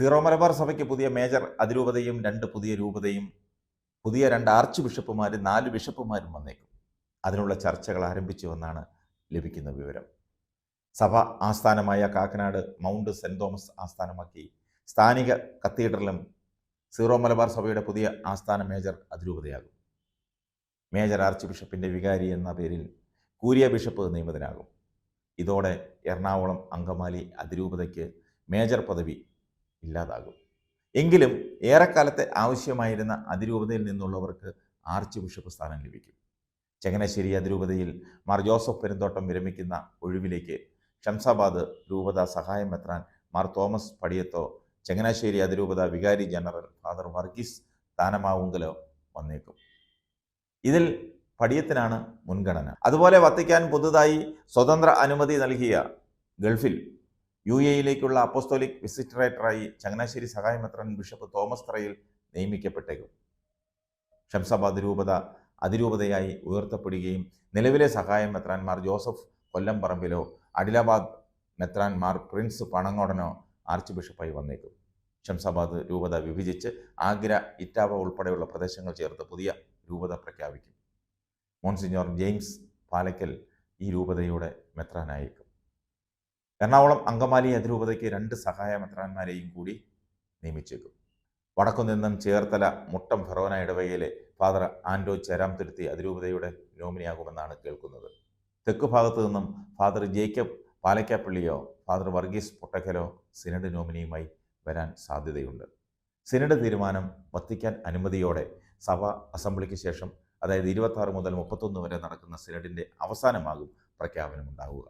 Zero Malabar സഭയ്ക്ക് പുതിയ major അതിരൂപതയും രണ്ട് പുതിയ രൂപതയും പുതിയ രണ്ട് ആർച്ച് ബിഷപ്പുമാരും നാല് ബിഷപ്പുമാരും വന്നേക്കും. അതിനുള്ള ചർച്ചകൾ ആരംഭിച്ചുവെന്നാണ് ലഭിക്കുന്ന വിവരം. സഭ ആസ്ഥാനമായ കാക്കനാട് മൗണ്ട് സെന്റ് തോമസ് ആസ്ഥാനമാക്കി. സ്ഥാനിക കത്തീഡ്രലും സീറോ മലബാർ സഭയുടെ പുതിയ ആസ്ഥാന മേജർ അതിരൂപതയാകും. മേജർ ആർച്ച് ബിഷപ്പിന്റെ വികാരി എന്ന പേരിൽ കൂരിയ ബിഷപ്പ് നിയമിതനാകും. ഇതോടെ എറണാകുളം അങ്കമാലി അതിരൂപതയ്ക്ക് മേജർ പദവി ഇല്ലാതാകും. എങ്കിലും ഏറെക്കാലത്തെ ആവശ്യമായിരുന്ന അതിരൂപതയിൽ നിന്നുള്ളവർക്ക് ആർച്ച് ബിഷപ്പ് സ്ഥാനം ലഭിക്കും. ചങ്ങനാശ്ശേരി അതിരൂപതയിൽ മാർ ജോസഫ് പെരുന്തോട്ടം വിരമിക്കുന്ന ഒഴിവിലേക്ക് ഷംസാബാദ് രൂപത സഹായം മെത്രാൻ മാർ തോമസ് പടിയത്തോ ചങ്ങനാശ്ശേരി അതിരൂപത വികാരി ജനറൽ ഫാദർ വർഗീസ് സ്ഥാനമാവുങ്കലോ വന്നേക്കും. ഇതിൽ പടിയത്തിനാണ് മുൻഗണന. അതുപോലെ വത്തിക്കാൻ പുതുതായി സ്വതന്ത്ര അനുമതി നൽകിയ ഗൾഫിൽ യു എയിലേക്കുള്ള അപ്പോസ്തോലിക് വിസിറ്ററേറ്ററായി ചങ്ങനാശ്ശേരി സഹായമെത്രൻ ബിഷപ്പ് തോമസ് ത്രയിൽ നിയമിക്കപ്പെട്ടേക്കും. ഷംസാബാദ് രൂപത അതിരൂപതയായി ഉയർത്തപ്പെടുകയും നിലവിലെ സഹായം മെത്രാൻമാർ ജോസഫ് കൊല്ലം പറമ്പിലോ അഡിലാബാദ് മെത്രാൻമാർ പ്രിൻസ് പണങ്ങോടനോ ആർച്ച് ബിഷപ്പായി വന്നേക്കും. ഷംസാബാദ് രൂപത വിഭജിച്ച് ആഗ്ര ഇറ്റാവ ഉൾപ്പെടെയുള്ള പ്രദേശങ്ങൾ ചേർത്ത് പുതിയ രൂപത പ്രഖ്യാപിക്കും. മോൺസിഞ്ഞോർ ജെയിംസ് പാലക്കൽ ഈ രൂപതയുടെ മെത്രാനായേക്കും. എറണാകുളം അങ്കമാലി അതിരൂപതയ്ക്ക് രണ്ട് സഹായ മെത്രാന്മാരെയും കൂടി നിയമിച്ചേക്കും. വടക്കുനിന്നും ചേർത്തല മുട്ടം ഫെറോന ഇടവകയിലെ ഫാദർ ആൻഡോ ചേരാംതുരുത്തി അതിരൂപതയുടെ നോമിനിയാകുമെന്നാണ് കേൾക്കുന്നത്. തെക്ക് ഭാഗത്തു നിന്നും ഫാദർ ജേക്കബ് പാലക്കാപ്പള്ളിയോ ഫാദർ വർഗീസ് പൊട്ടക്കലോ സിനഡ് നോമിനിയുമായി വരാൻ സാധ്യതയുണ്ട്. സിനഡ് തീരുമാനം വത്തിക്കാൻ അനുമതിയോടെ സഭ അസംബ്ലിക്ക് ശേഷം അതായത് ഇരുപത്തി മുതൽ മുപ്പത്തൊന്ന് വരെ നടക്കുന്ന സിനഡിന്റെ അവസാനമാകും പ്രഖ്യാപനമുണ്ടാവുക.